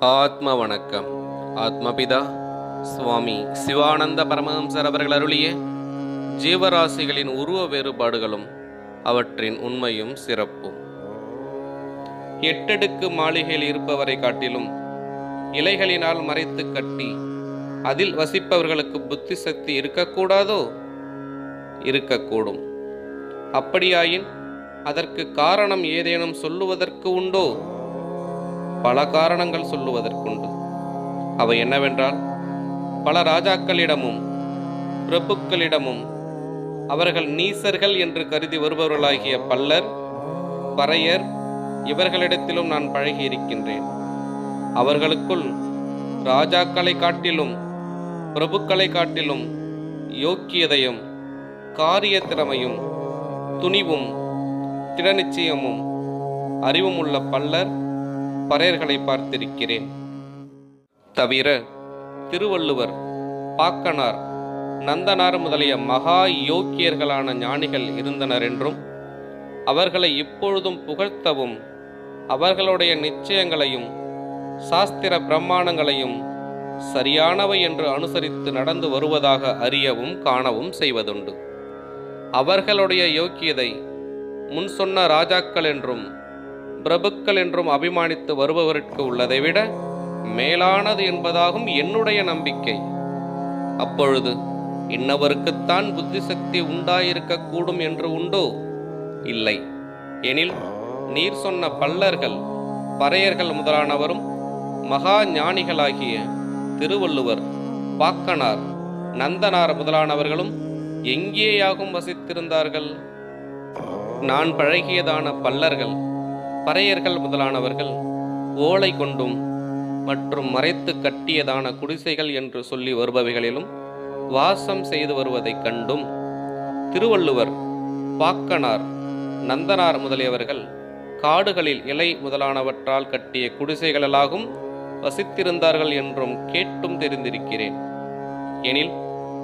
ஆத்ம வணக்கம் ஆத்மபிதா சுவாமி சிவானந்த பரமஹம்சர் அவர்கள் அருளிய ஜீவராசிகளின் உருவ வேறுபாடுகளும் அவற்றின் உண்மையும் சிறப்பும். எட்டடுக்கு மாளிகையில் இருப்பவரை காட்டிலும் இலைகளினால் மறைத்து கட்டி அதில் வசிப்பவர்களுக்கு புத்தி சக்தி இருக்கக்கூடாதோ? இருக்கக்கூடும். அப்படியாயின் அதற்கு காரணம் ஏதேனும் சொல்லுவதற்கு உண்டோ? பல காரணங்கள் சொல்லுவதற்குண்டு. அவை என்னவென்றால் பல ராஜாக்களிடமும் பிரபுக்களிடமும் அவர்கள் நீசர்கள் என்று கருதி வருபவர்களாகிய பல்லர் பறையர் இவர்களிடத்திலும் நான் பழகி இருக்கின்றேன் அவர்களுக்குள் ராஜாக்களை காட்டிலும் பிரபுக்களை காட்டிலும் யோக்கியதையும் காரிய திறமையும் துணிவும் திடநிச்சயமும் அறிவும் உள்ள பல்லர் பறையர்களை பார்த்திருக்கிறேன். தவிர திருவள்ளுவர் பாக்கனார் நந்தனார் முதலிய மகா யோக்கியர்களான ஞானிகள் இருந்தனர் என்றும் அவர்களை இப்பொழுதும் புகழ்த்தவும் அவர்களுடைய நிச்சயங்களையும் சாஸ்திர பிரமாணங்களையும் சரியானவை என்று அனுசரித்து நடந்து வருவதாக அறியவும் காணவும் செய்வதுண்டு. அவர்களுடைய யோக்கியதை முன் சொன்ன ராஜாக்கள் என்றும் பிரபுக்கள் என்றும் அபிமானித்து வருபவருக்கு உள்ளதை விட மேலானது என்பதாகும் என்னுடைய நம்பிக்கை. அப்பொழுது இன்னவருக்குத்தான் புத்தி சக்தி உண்டாயிருக்கக்கூடும் என்று உண்டோ? இல்லை. எனில் நீர் சொன்ன பல்லர்கள் பறையர்கள் முதலானவரும் மகா ஞானிகளாகிய திருவள்ளுவர் பாக்கனார் நந்தனார் முதலானவர்களும் எங்கேயாகும் வசித்திருந்தார்கள்? நான் பழகியதான பல்லர்கள் பறையர்கள் முதலானவர்கள் ஓலை கொண்டும் மற்றும் மறைத்து கட்டியதான குடிசைகள் என்று சொல்லி வருபவைகளிலும் வாசம் செய்து வருவதைக் கண்டும் திருவள்ளுவர் பாக்கனார் நந்தனார் முதலியவர்கள் காடுகளில் இலை முதலானவற்றால் கட்டிய குடிசைகளலாகும் வசித்திருந்தார்கள் என்றும் கேட்டும் தெரிந்திருக்கிறேன். எனில்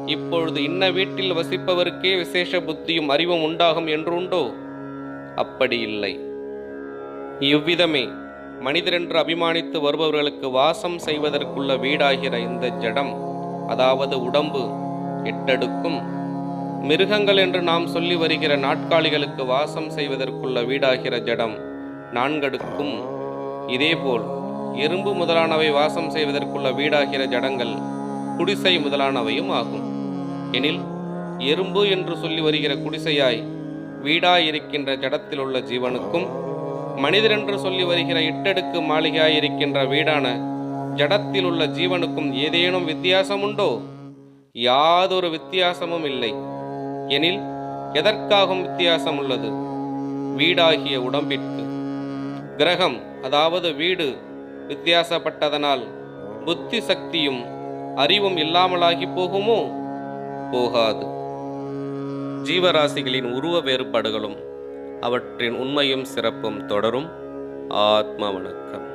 இப்பொழுது இன்ன வீட்டில் வசிப்பவருக்கே விசேஷ புத்தியும் அறிவும் உண்டாகும் என்றுண்டோ? அப்படி இல்லை. இவ்விதமே மனிதரென்று அபிமானித்து வருபவர்களுக்கு வாசம் செய்வதற்குள்ள வீடாகிற இந்த ஜடம் அதாவது உடம்பு எட்டடுக்கும். மிருகங்கள் என்று நாம் சொல்லி வருகிற நாட்காலிகளுக்கு வாசம் செய்வதற்குள்ள வீடாகிற ஜடம் நான்கடுக்கும். இதேபோல் எறும்பு முதலானவை வாசம் செய்வதற்குள்ள வீடாகிற ஜடங்கள் குடிசை முதலானவையும் ஆகும். எனில் எறும்பு என்று சொல்லி வருகிற குடிசையாய் வீடாயிருக்கின்ற ஜடத்தில் உள்ள ஜீவனுக்கும் மனிதரென்று சொல்லி வருகிற இட்டடுக்கு மாளிகையாயிருக்கின்ற வீடான ஜடத்தில் உள்ள ஜீவனுக்கும் ஏதேனும் வித்தியாசம் உண்டோ யாதொரு வித்தியாசமும் இல்லை. எனில் எதற்காகும் வித்தியாசம் உள்ளது வீடாகிய உடம்பிற்கு. கிரகம் அதாவது வீடு வித்தியாசப்பட்டதனால் புத்தி சக்தியும் அறிவும் இல்லாமலாகி போகுமோ? போகாது. ஜீவராசிகளின் உருவ வேறுபாடுகளும் அவற்றின் உண்மையும் சிறப்பும் தொடரும். ஆத்ம வணக்கம்